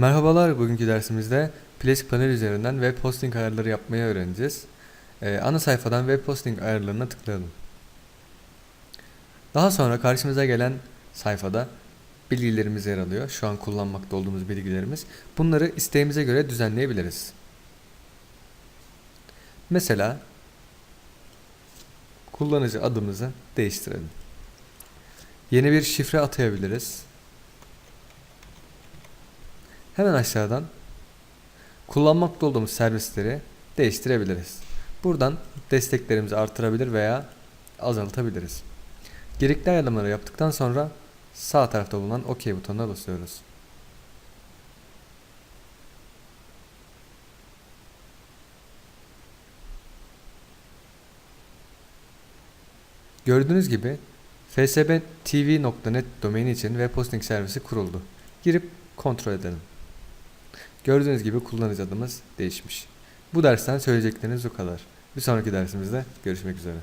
Merhabalar, bugünkü dersimizde Pledge panel üzerinden web hosting ayarları yapmayı öğreneceğiz. Ee, ana sayfadan web hosting ayarlarına tıklayalım. Daha sonra karşımıza gelen sayfada bilgilerimiz yer alıyor. Şu an kullanmakta olduğumuz bilgilerimiz. Bunları isteğimize göre düzenleyebiliriz. Mesela kullanıcı adımızı değiştirelim. Yeni bir şifre atayabiliriz. Hemen aşağıdan kullanmakta olduğumuz servisleri değiştirebiliriz. Buradan desteklerimizi artırabilir veya azaltabiliriz. Gerekli ayarlamaları yaptıktan sonra sağ tarafta bulunan OK butonuna basıyoruz. Gördüğünüz gibi fsbtv.net domaini için web hosting servisi kuruldu. Girip kontrol edelim. Gördüğünüz gibi kullanıcı adımız değişmiş. Bu dersten söyleyecekleriniz bu kadar. Bir sonraki dersimizde görüşmek üzere.